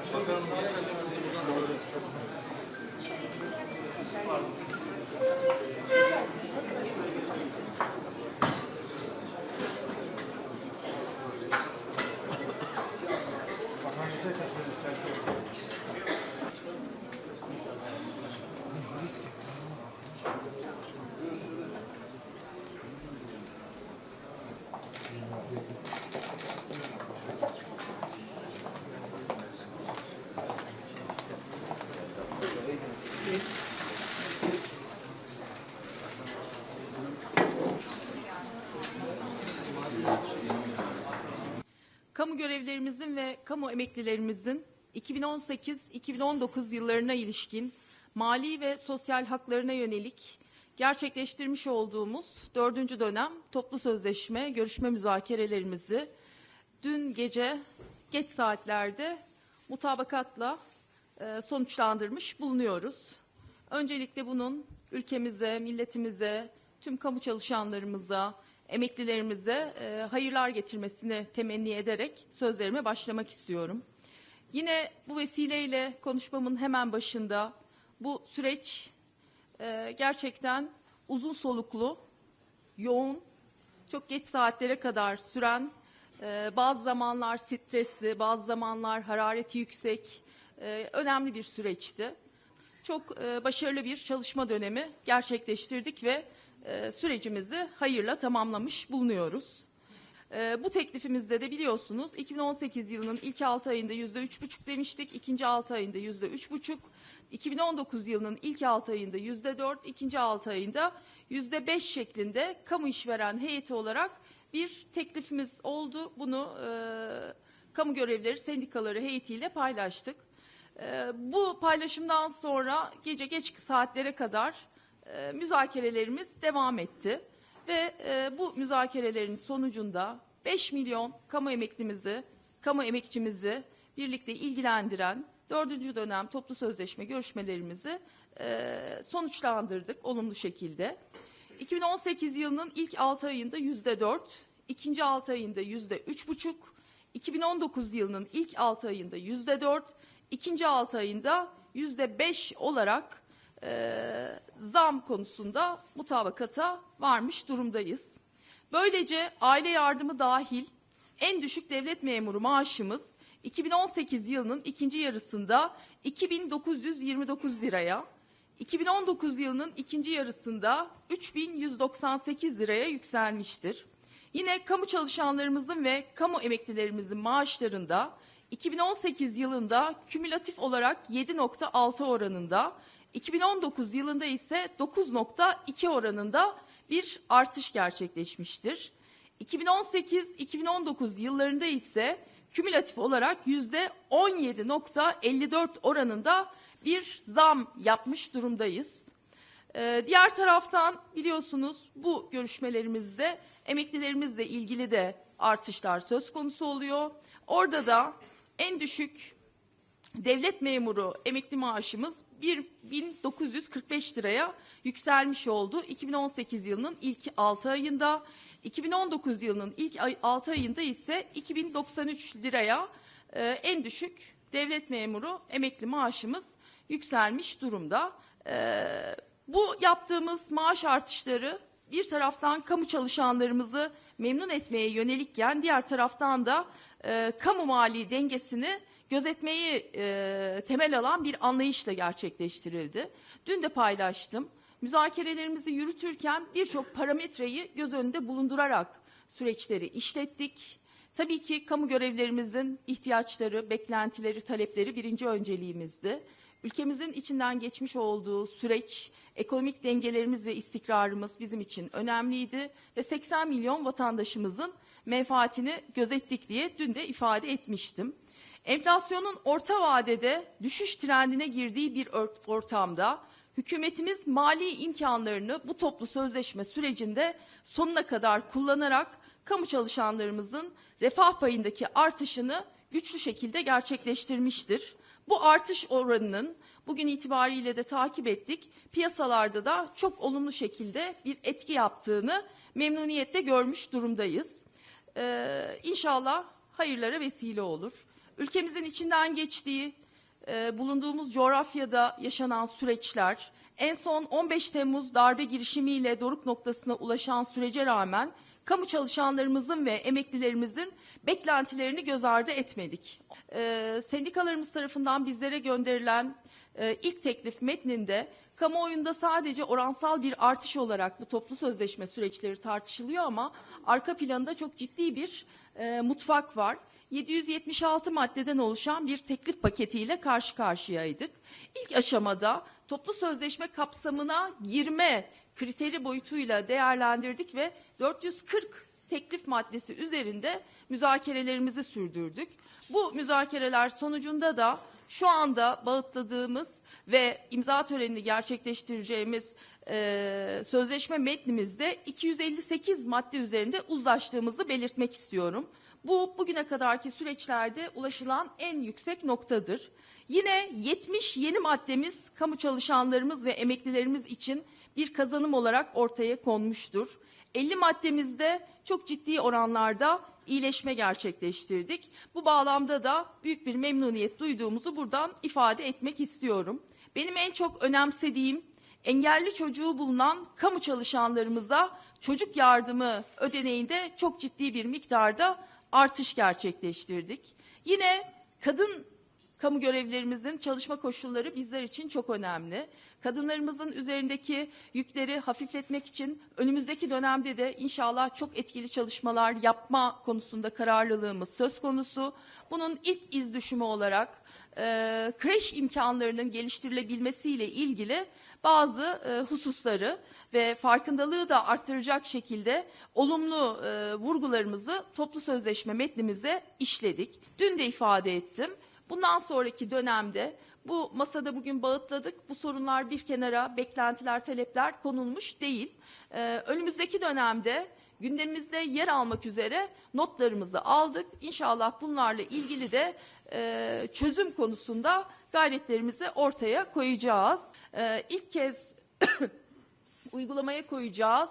Kamu görevlerimizin ve kamu emeklilerimizin 2018-2019 yıllarına ilişkin mali ve sosyal haklarına yönelik gerçekleştirmiş olduğumuz dördüncü dönem toplu sözleşme görüşme müzakerelerimizi dün gece geç saatlerde mutabakatla e, sonuçlandırmış bulunuyoruz. Öncelikle bunun ülkemize, milletimize, tüm kamu çalışanlarımıza, emeklilerimize e, hayırlar getirmesini temenni ederek sözlerime başlamak istiyorum. Yine bu vesileyle konuşmamın hemen başında bu süreç e, gerçekten uzun soluklu, yoğun, çok geç saatlere kadar süren, e, bazı zamanlar stresli, bazı zamanlar harareti yüksek, e, önemli bir süreçti. Çok e, başarılı bir çalışma dönemi gerçekleştirdik ve e, sürecimizi hayırla tamamlamış bulunuyoruz. E, bu teklifimizde de biliyorsunuz 2018 yılının ilk 6 ayında yüzde üç buçuk demiştik, ikinci 6 ayında yüzde üç buçuk, 2019 yılının ilk 6 ayında yüzde dört, ikinci 6 ayında yüzde beş şeklinde kamu işveren heyeti olarak bir teklifimiz oldu. Bunu e, kamu görevlileri sendikaları heyetiyle paylaştık. E, bu paylaşımdan sonra gece geç saatlere kadar e, müzakerelerimiz devam etti ve e, bu müzakerelerin sonucunda 5 milyon kamu emeklimizi, kamu emekçimizi birlikte ilgilendiren dördüncü dönem toplu sözleşme görüşmelerimizi e, sonuçlandırdık olumlu şekilde. 2018 yılının ilk 6 ayında yüzde 4, ikinci 6 ayında yüzde üç buçuk, 2019 yılının ilk 6 ayında yüzde 4, ikinci 6 ayında yüzde 5 olarak e, zam konusunda mutabakata varmış durumdayız. Böylece aile yardımı dahil en düşük devlet memuru maaşımız 2018 yılının ikinci yarısında 2929 liraya, 2019 yılının ikinci yarısında 3198 liraya yükselmiştir. Yine kamu çalışanlarımızın ve kamu emeklilerimizin maaşlarında 2018 yılında kümülatif olarak 7.6 oranında, 2019 yılında ise 9.2 oranında bir artış gerçekleşmiştir. 2018-2019 yıllarında ise kümülatif olarak yüzde 17.54 oranında bir zam yapmış durumdayız. Ee, diğer taraftan biliyorsunuz bu görüşmelerimizde emeklilerimizle ilgili de artışlar söz konusu oluyor. Orada da en düşük devlet memuru emekli maaşımız 1945 liraya yükselmiş oldu. 2018 yılının ilk 6 ayında, 2019 yılının ilk 6 ayında ise 2093 liraya e, en düşük devlet memuru emekli maaşımız yükselmiş durumda. E, bu yaptığımız maaş artışları bir taraftan kamu çalışanlarımızı memnun etmeye yönelikken diğer taraftan da e, kamu mali dengesini gözetmeyi e, temel alan bir anlayışla gerçekleştirildi. Dün de paylaştım. Müzakerelerimizi yürütürken birçok parametreyi göz önünde bulundurarak süreçleri işlettik. Tabii ki kamu görevlerimizin ihtiyaçları, beklentileri, talepleri birinci önceliğimizdi. Ülkemizin içinden geçmiş olduğu süreç, ekonomik dengelerimiz ve istikrarımız bizim için önemliydi ve 80 milyon vatandaşımızın menfaatini gözettik diye dün de ifade etmiştim. Enflasyonun orta vadede düşüş trendine girdiği bir ortamda hükümetimiz mali imkanlarını bu toplu sözleşme sürecinde sonuna kadar kullanarak kamu çalışanlarımızın refah payındaki artışını güçlü şekilde gerçekleştirmiştir. Bu artış oranının bugün itibariyle de takip ettik. Piyasalarda da çok olumlu şekilde bir etki yaptığını memnuniyetle görmüş durumdayız. Ee, inşallah hayırlara vesile olur. Ülkemizin içinden geçtiği, e, bulunduğumuz coğrafyada yaşanan süreçler, en son 15 Temmuz darbe girişimiyle doruk noktasına ulaşan sürece rağmen kamu çalışanlarımızın ve emeklilerimizin beklentilerini göz ardı etmedik. E, sendikalarımız tarafından bizlere gönderilen e, ilk teklif metninde kamuoyunda sadece oransal bir artış olarak bu toplu sözleşme süreçleri tartışılıyor ama arka planında çok ciddi bir e, mutfak var. 776 maddeden oluşan bir teklif paketiyle karşı karşıyaydık. İlk aşamada toplu sözleşme kapsamına girme kriteri boyutuyla değerlendirdik ve 440 teklif maddesi üzerinde müzakerelerimizi sürdürdük. Bu müzakereler sonucunda da şu anda bağıtladığımız ve imza törenini gerçekleştireceğimiz e, sözleşme metnimizde 258 madde üzerinde uzlaştığımızı belirtmek istiyorum. Bu bugüne kadarki süreçlerde ulaşılan en yüksek noktadır. Yine 70 yeni maddemiz kamu çalışanlarımız ve emeklilerimiz için bir kazanım olarak ortaya konmuştur. 50 maddemizde çok ciddi oranlarda iyileşme gerçekleştirdik. Bu bağlamda da büyük bir memnuniyet duyduğumuzu buradan ifade etmek istiyorum. Benim en çok önemsediğim engelli çocuğu bulunan kamu çalışanlarımıza çocuk yardımı ödeneğinde çok ciddi bir miktarda artış gerçekleştirdik. Yine kadın kamu görevlilerimizin çalışma koşulları bizler için çok önemli. Kadınlarımızın üzerindeki yükleri hafifletmek için önümüzdeki dönemde de inşallah çok etkili çalışmalar yapma konusunda kararlılığımız söz konusu. Bunun ilk iz düşümü olarak e, kreş imkanlarının geliştirilebilmesiyle ilgili bazı e, hususları ve farkındalığı da arttıracak şekilde olumlu e, vurgularımızı toplu sözleşme metnimize işledik. Dün de ifade ettim. Bundan sonraki dönemde bu masada bugün bağıtladık. Bu sorunlar bir kenara, beklentiler, talepler konulmuş değil. Ee, önümüzdeki dönemde gündemimizde yer almak üzere notlarımızı aldık. İnşallah bunlarla ilgili de e, çözüm konusunda gayretlerimizi ortaya koyacağız. Ee, ilk kez uygulamaya koyacağız.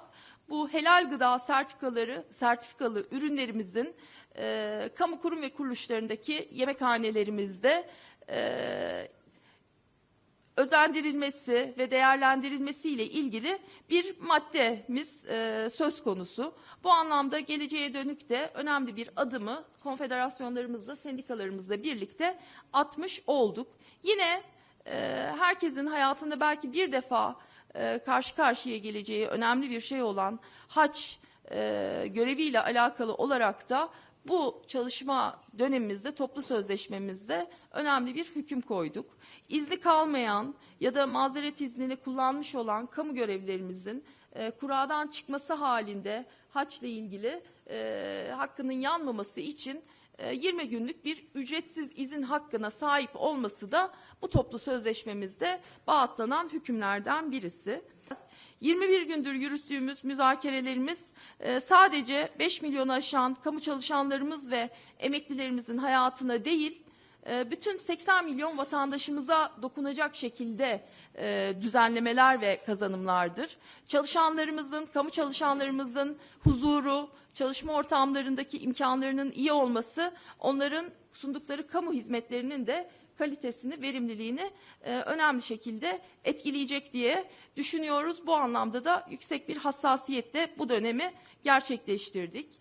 Bu helal gıda sertifikaları, sertifikalı ürünlerimizin e, kamu kurum ve kuruluşlarındaki yemekhanelerimizde e, özendirilmesi ve değerlendirilmesiyle ilgili bir maddemiz e, söz konusu. Bu anlamda geleceğe dönük de önemli bir adımı konfederasyonlarımızla, sendikalarımızla birlikte atmış olduk. Yine e, herkesin hayatında belki bir defa e, karşı karşıya geleceği önemli bir şey olan haç e, göreviyle alakalı olarak da bu çalışma dönemimizde toplu sözleşmemizde önemli bir hüküm koyduk. İzni kalmayan ya da mazeret iznini kullanmış olan kamu görevlilerimizin e, kuradan çıkması halinde haçla ilgili e, hakkının yanmaması için 20 günlük bir ücretsiz izin hakkına sahip olması da bu toplu sözleşmemizde bağıtlanan hükümlerden birisi. 21 gündür yürüttüğümüz müzakerelerimiz e, sadece 5 milyonu aşan kamu çalışanlarımız ve emeklilerimizin hayatına değil, e, bütün 80 milyon vatandaşımıza dokunacak şekilde e, düzenlemeler ve kazanımlardır. Çalışanlarımızın, kamu çalışanlarımızın huzuru, çalışma ortamlarındaki imkanlarının iyi olması, onların sundukları kamu hizmetlerinin de kalitesini, verimliliğini e, önemli şekilde etkileyecek diye düşünüyoruz. Bu anlamda da yüksek bir hassasiyetle bu dönemi gerçekleştirdik.